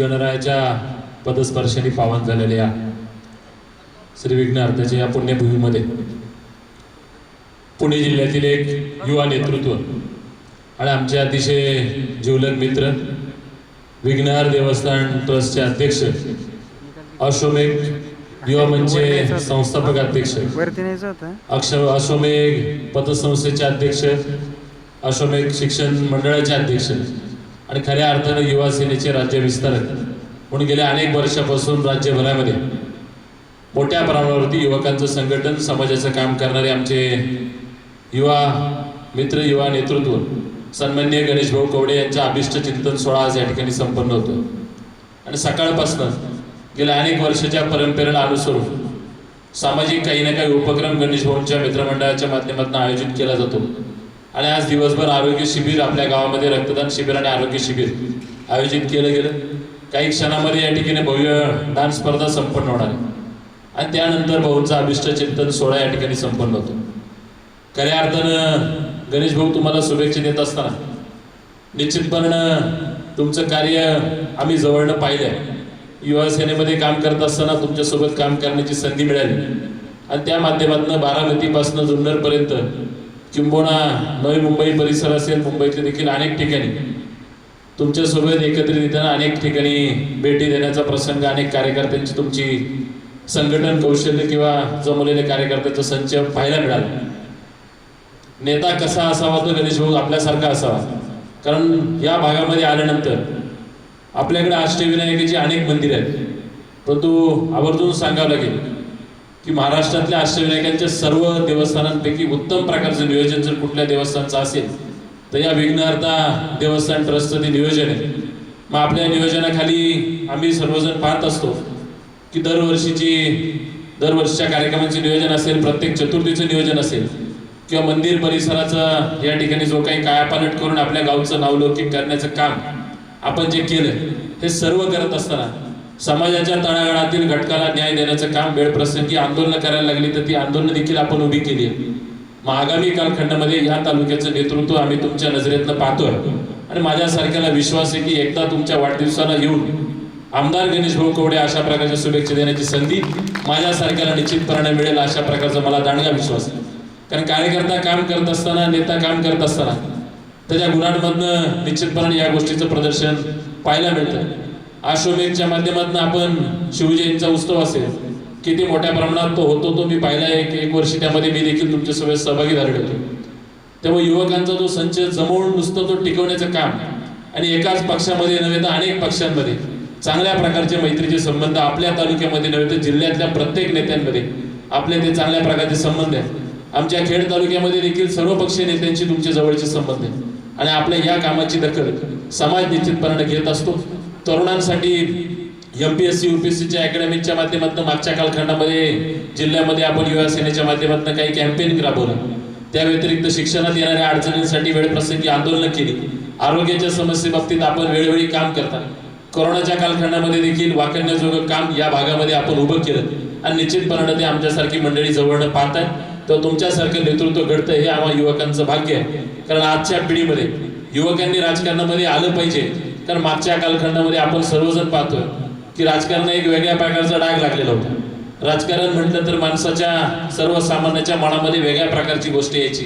गणरायाच्या पदस्पर्शाने पावन झालेल्या श्री विघ्नार्थाच्या या पुण्यभूमीमध्ये पुणे जिल्ह्यातील एक युवा नेतृत्व आणि आमचे अतिशय ज्वलन मित्र विघ्नहार देवस्थान ट्रस्टचे अध्यक्ष अश्वमेघ युवा मंचचे संस्थापक अध्यक्ष अक्ष अश्वमेघ पतसंस्थेचे अध्यक्ष अश्वमेघ शिक्षण मंडळाचे अध्यक्ष आणि खऱ्या अर्थानं युवा सेनेचे राज्य विस्तारत. म्हणून गेल्या अनेक वर्षापासून राज्यभरामध्ये मोठ्या प्रमाणावरती युवकांचं संघटन समाजाचं काम करणारे आमचे युवा मित्र युवा नेतृत्व सन्मान्य गणेश भाऊ कवडे यांच्या अभिष्ट चिंतन सोहळा आज या ठिकाणी संपन्न होतो आणि सकाळपासून गेल्या अनेक वर्षाच्या परंपरेला अनुसरून सामाजिक काही ना काही उपक्रम गणेश भाऊंच्या मित्रमंडळाच्या माध्यमातून आयोजित केला जातो. आणि आज दिवसभर आरोग्य शिबिर आपल्या गावामध्ये रक्तदान शिबिर आणि आरोग्य शिबिर आयोजित केलं गेलं. काही क्षणामध्ये या ठिकाणी भव्य डान्स स्पर्धा संपन्न होणार आहे. आणि त्यानंतर भाऊंचा अभिष्ट चिंतन सोहळा या ठिकाणी संपन्न होतो. खऱ्या अर्थानं गणेश भाऊ तुम्हाला शुभेच्छा देत असताना निश्चितपणानं तुमचं कार्य आम्ही जवळनं पाहिलं आहे युवा सेनेमध्ये काम करत असताना तुमच्यासोबत काम करण्याची संधी मिळाली. आणि त्या माध्यमातून बारामतीपासून जुन्नरपर्यंत किंबोणा नवी मुंबई परिसर असेल मुंबईतले देखील अनेक ठिकाणी. तुमच्यासोबत एकत्रित येताना अनेक ठिकाणी भेटी देण्याचा प्रसंग अनेक कार्यकर्त्यांची तुमची संघटन कौशल्य किंवा जमवलेल्या कार्यकर्त्यांचा संच पाहायला मिळाला. नेता कसा असावा तो गणेश भाऊ आपल्यासारखा असावा. कारण या भागामध्ये आल्यानंतर आपल्याकडे अष्टविनायकाची अनेक मंदिर आहेत. परंतु आवर्जून सांगावं लागेल की महाराष्ट्रातल्या अष्टविनायकांच्या सर्व देवस्थानांपैकी उत्तम प्रकारचं नियोजन जर कुठल्या देवस्थानचं असेल तर या विघ्नहर्ता देवस्थान ट्रस्टचं ते नियोजन आहे. मग आपल्या नियोजनाखाली आम्ही सर्वजण पाहत असतो की दरवर्षीची दरवर्षीच्या कार्यक्रमाचे नियोजन असेल प्रत्येक चतुर्थीचं नियोजन असेल किंवा मंदिर परिसराचं या ठिकाणी जो काही कायापालट करून आपल्या गावचं नावलौकिक करण्याचं काम आपण जे केलं हे सर्व करत असताना समाजाच्या तळागाळातील घटकाला न्याय देण्याचं काम वेळप्रसंगी आंदोलनं करायला लागली तर ती आंदोलनं देखील आपण उभी केली मग आगामी कालखंडामध्ये या तालुक्याचं नेतृत्व आम्ही तुमच्या नजरेतनं पाहतोय. आणि माझ्यासारख्याला विश्वास आहे की एकदा तुमच्या वाढदिवसाला येऊन आमदार गणेश भाऊ कवडे अशा प्रकारच्या शुभेच्छा देण्याची संधी माझ्यासारख्याला निश्चितपणे मिळेल अशा प्रकारचा मला दांडगा विश्वास आहे. कारण कार्यकर्ता काम करत असताना नेता काम करत असताना त्याच्या गुणांमधनं निश्चितपणे या गोष्टीचं प्रदर्शन पाहायला मिळतं. अश्वमेघच्या माध्यमातून आपण शिवजयंतीचा उत्सव असेल किती मोठ्या प्रमाणात तो होतो तो मी पाहिला आहे की एक वर्षी त्यामध्ये मी देखील तुमच्यासोबत सहभागी झालेलो होतो तेव्हा युवकांचा जो संच जमवून नुसतं तो टिकवण्याचं काम आणि एकाच पक्षामध्ये नव्हे तर अनेक पक्षांमध्ये चांगल्या प्रकारचे मैत्रीचे संबंध आपल्या तालुक्यामध्ये नव्हे तर जिल्ह्यातल्या प्रत्येक नेत्यांमध्ये आपले ते चांगल्या प्रकारचे संबंध आहेत. आमच्या खेड तालुक्यामध्ये देखील सर्व पक्षीय नेत्यांशी तुमचे जवळचे संबंध आहेत. आणि आपल्या या कामाची दखल समाज निश्चितपणाने घेत असतो. तरुणांसाठी एम पी एस सी युपीएससीच्या अकॅडमीच्या माध्यमातून मागच्या कालखंडामध्ये जिल्ह्यामध्ये आपण युवा सेनेच्या माध्यमातून काही कॅम्पेन राबवलं. त्या व्यतिरिक्त शिक्षणात येणाऱ्या अडचणींसाठी वेळप्रसंगी आंदोलनं केली. आरोग्याच्या समस्येबाबतीत आपण वेळोवेळी काम करता कोरोनाच्या कालखंडामध्ये देखील वाकण्याजोगं काम या भागामध्ये आपण उभं केलं. आणि निश्चितपणाने ते आमच्यासारखी मंडळी जवळनं पाहतात तर तुमच्यासारखं नेतृत्व घडतं हे आम्हा युवकांचं भाग्य आहे. कारण आजच्या पिढीमध्ये युवकांनी राजकारणामध्ये आलं पाहिजे. कारण मागच्या कालखंडामध्ये आपण सर्वजण पाहतोय की राजकारण एक वेगळ्या प्रकारचा डाग लागलेला होता. राजकारण म्हटलं तर माणसाच्या सर्वसामान्याच्या मनामध्ये वेगळ्या प्रकारची गोष्ट यायची.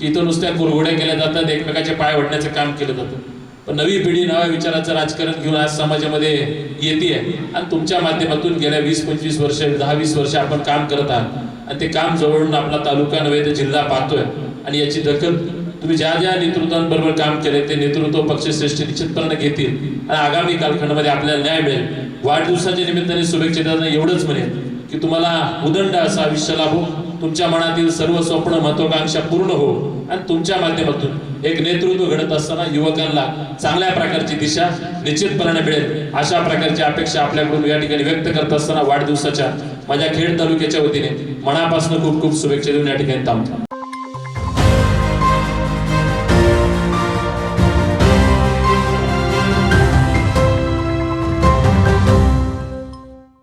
की इथं नुसत्या कुरघोड्या केल्या जातात एकमेकाचे पाय ओढण्याचं काम केलं जातं. पण नवी पिढी नव्या विचाराचं राजकारण घेऊन आज समाजामध्ये येते आणि तुमच्या माध्यमातून गेल्या वीस पंचवीस वर्ष दहा वीस वर्ष आपण काम करत आहात. आणि ते काम जवळून आपला तालुका नव्हे तर जिल्हा पाहतोय. आणि याची दखल तुम्ही ज्या ज्या नेतृत्वांबरोबर काम केले ते नेतृत्व पक्षश्रेष्ठी निश्चितपणे घेतील. आणि आगामी कालखंडामध्ये आपल्याला न्याय मिळेल. वाढदिवसाच्या निमित्ताने शुभेच्छा देताना एवढंच म्हणेल की तुम्हाला उदंड असं आयुष्य लाभो. तुमच्या मनातील सर्व स्वप्न महत्वाकांक्षा पूर्ण हो. आणि तुमच्या माध्यमातून एक नेतृत्व घडत असताना युवकांना चांगल्या प्रकारची दिशा निश्चितपणाने मिळेल. अशा प्रकारची अपेक्षा आपल्याकडून या ठिकाणी व्यक्त करत असताना वाढदिवसाच्या माझ्या खेड तालुक्याच्या वतीने मनापासून खूप खूप शुभेच्छा देऊन या ठिकाणी थांबतो.